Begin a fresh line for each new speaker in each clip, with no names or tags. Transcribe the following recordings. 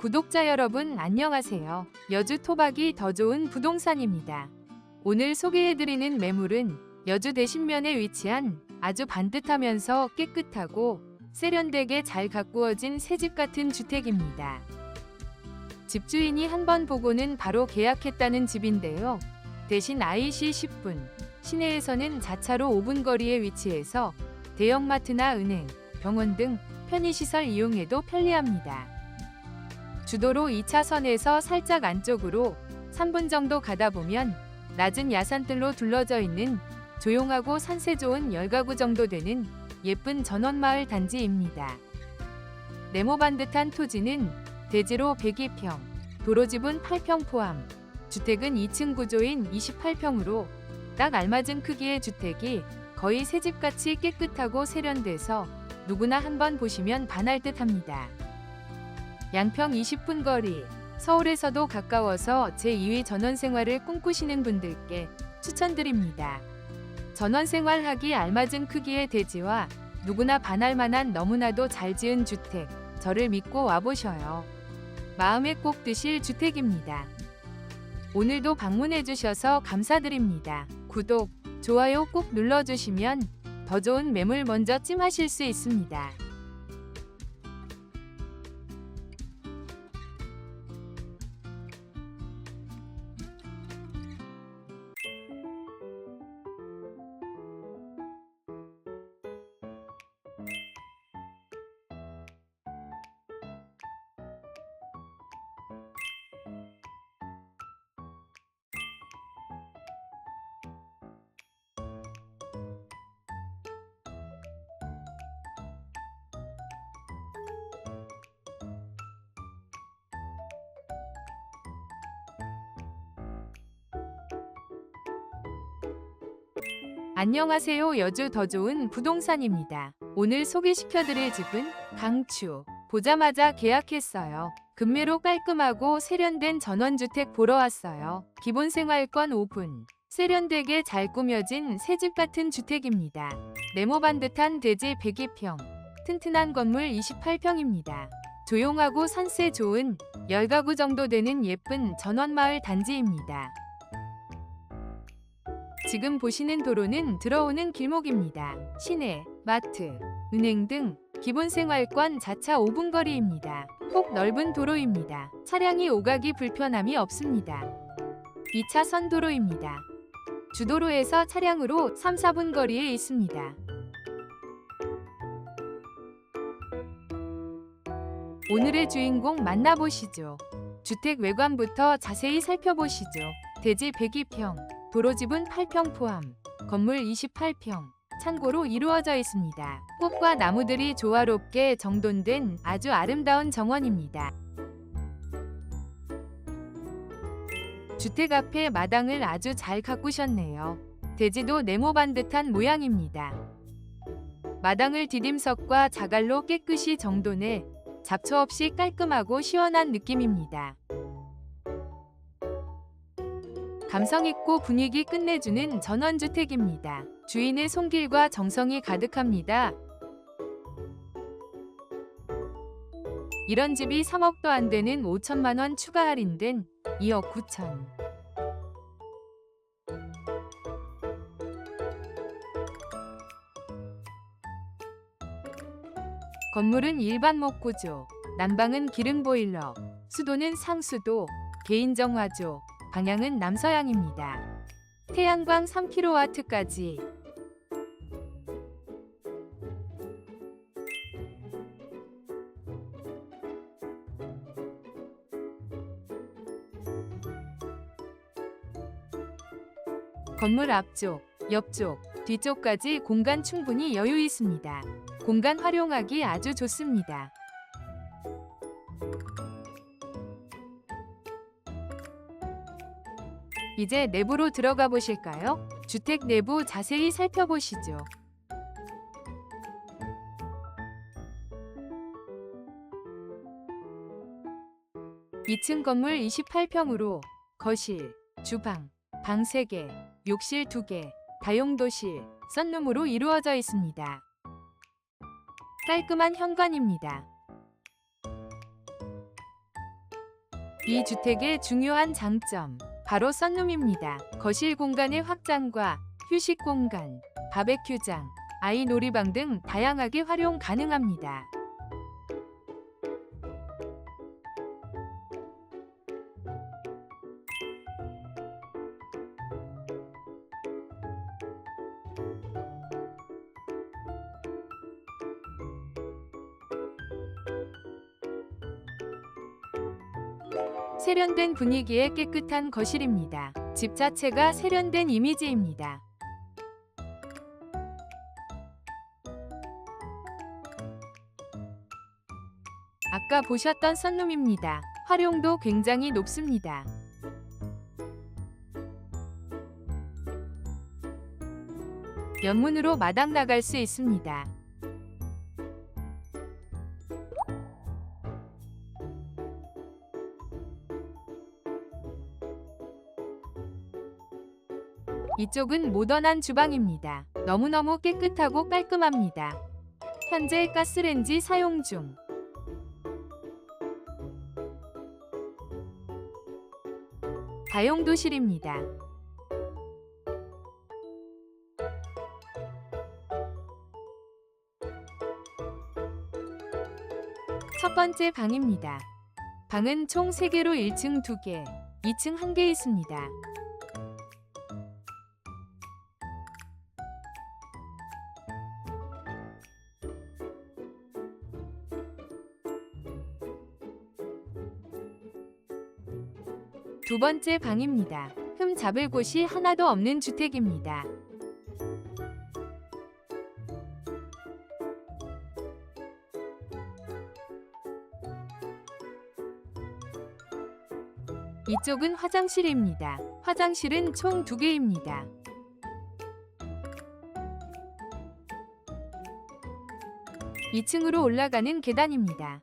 구독자 여러분 안녕하세요. 여주 토박이 더 좋은 부동산입니다. 오늘 소개해드리는 매물은 여주 대신면에 위치한 아주 반듯하면서 깨끗하고 세련되게 잘 가꾸어진 새집 같은 주택입니다. 집주인이 한 번 보고는 바로 계약했다는 집인데요. 대신 IC 10분, 시내에서는 자차로 5분 거리에 위치해서 대형마트나 은행, 병원 등 편의시설 이용에도 편리합니다. 주도로 2차선에서 살짝 안쪽으로 3분 정도 가다 보면 낮은 야산들로 둘러져 있는 조용하고 산세 좋은 열가구 정도 되는 예쁜 전원마을 단지입니다. 네모 반 듯한 토지는 대지로 102평, 도로집은 8평 포함, 주택은 2층 구조인 28평으로 딱 알맞은 크기의 주택이 거의 새집같이 깨끗하고 세련돼서 누구나 한번 보시면 반할 듯 합니다. 양평 20분 거리, 서울에서도 가까워서 제2의 전원생활을 꿈꾸시는 분들께 추천드립니다. 전원생활하기 알맞은 크기의 대지와 누구나 반할 만한 너무나도 잘 지은 주택, 저를 믿고 와보셔요. 마음에 꼭 드실 주택입니다. 오늘도 방문해주셔서 감사드립니다. 구독, 좋아요 꼭 눌러주시면 더 좋은 매물 먼저 찜하실 수 있습니다. 안녕하세요. 여주 더 좋은 부동산입니다. 오늘 소개시켜드릴 집은 강추. 보자마자 계약했어요. 금매로 깔끔하고 세련된 전원주택 보러 왔어요. 기본 생활권 5분. 세련되게 잘 꾸며진 새집 같은 주택입니다. 네모 반듯한 대지 102평. 튼튼한 건물 28평입니다. 조용하고 산세 좋은 10가구 정도 되는 예쁜 전원마을 단지입니다. 지금 보시는 도로는 들어오는 길목입니다. 시내, 마트, 은행 등 기본 생활권 자차 5분 거리입니다. 폭 넓은 도로입니다. 차량이 오가기 불편함이 없습니다. 2차선 도로입니다. 주도로에서 차량으로 3, 4분 거리에 있습니다. 오늘의 주인공 만나보시죠. 주택 외관부터 자세히 살펴보시죠. 대지 102평, 도로집은 8평 포함, 건물 28평, 창고로 이루어져 있습니다. 꽃과 나무들이 조화롭게 정돈된 아주 아름다운 정원입니다. 주택 앞에 마당을 아주 잘 가꾸셨네요. 대지도 네모 반듯한 모양입니다. 마당을 디딤석과 자갈로 깨끗이 정돈해 잡초 없이 깔끔하고 시원한 느낌입니다. 감성 있고 분위기 끝내주는 전원주택입니다. 주인의 손길과 정성이 가득합니다. 이런 집이 3억도 안 되는 5천만 원 추가 할인된 2억 9천. 건물은 일반 목구조, 난방은 기름 보일러, 수도는 상수도, 개인 정화조, 방향은 남서향입니다. 태양광 3kW까지. 건물 앞쪽, 옆쪽, 뒤쪽까지 공간 충분히 여유 있습니다. 공간 활용하기 아주 좋습니다. 이제 내부로 들어가 보실까요? 주택 내부 자세히 살펴보시죠. 이층 건물 28평으로 거실, 주방, 방 3개, 욕실 2개, 다용도실, 썬룸으로 이루어져 있습니다. 깔끔한 현관입니다. 이 주택의 중요한 장점 바로 썬룸입니다. 거실 공간의 확장과 휴식 공간, 바베큐장, 아이 놀이방 등 다양하게 활용 가능합니다. 세련된 분위기의 깨끗한 거실입니다. 집 자체가 세련된 이미지입니다. 아까 보셨던 썬룸입니다. 활용도 굉장히 높습니다. 연문으로 마당 나갈 수 있습니다. 이쪽은 모던한 주방입니다. 너무너무 깨끗하고 깔끔합니다. 현재 가스렌지 사용 중. 다용도실입니다. 첫 번째 방입니다. 방은 총 3개로 1층 2개, 2층 1개 있습니다. 두 번째 방입니다. 흠 잡을 곳이 하나도 없는 주택입니다. 이쪽은 화장실입니다. 화장실은 총 두 개입니다. 이층으로 올라가는 계단입니다.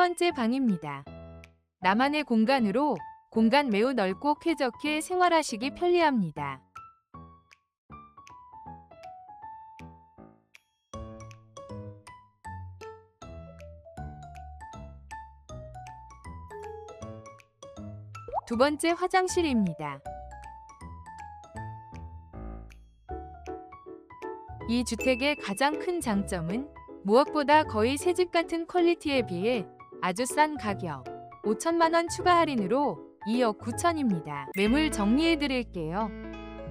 번째 방입니다. 나만의 공간으로 공간 매우 넓고 쾌적해 생활하시기 편리합니다. 두 번째 화장실입니다. 이 주택의 가장 큰 장점은 무엇보다 거의 새집 같은 퀄리티에 비해 아주 싼 가격 5천만 원 추가 할인으로 2억 9천입니다. 매물 정리해 드릴게요.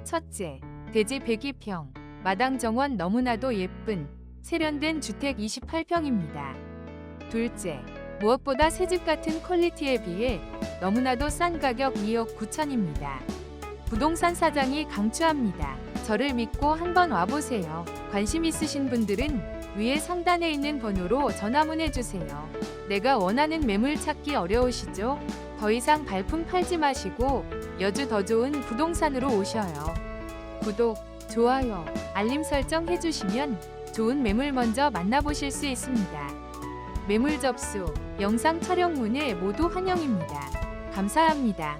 첫째, 대지 102평, 마당 정원 너무나도 예쁜 세련된 주택 28평입니다. 둘째, 무엇보다 새집 같은 퀄리티에 비해 너무나도 싼 가격 2억 9천입니다. 부동산 사장이 강추합니다. 저를 믿고 한번 와보세요. 관심 있으신 분들은 위에 상단에 있는 번호로 전화 문의 주세요. 내가 원하는 매물 찾기 어려우시죠? 더 이상 발품 팔지 마시고 여주 더 좋은 부동산으로 오셔요. 구독, 좋아요, 알림 설정 해주시면 좋은 매물 먼저 만나보실 수 있습니다. 매물 접수, 영상 촬영 문의 모두 환영입니다. 감사합니다.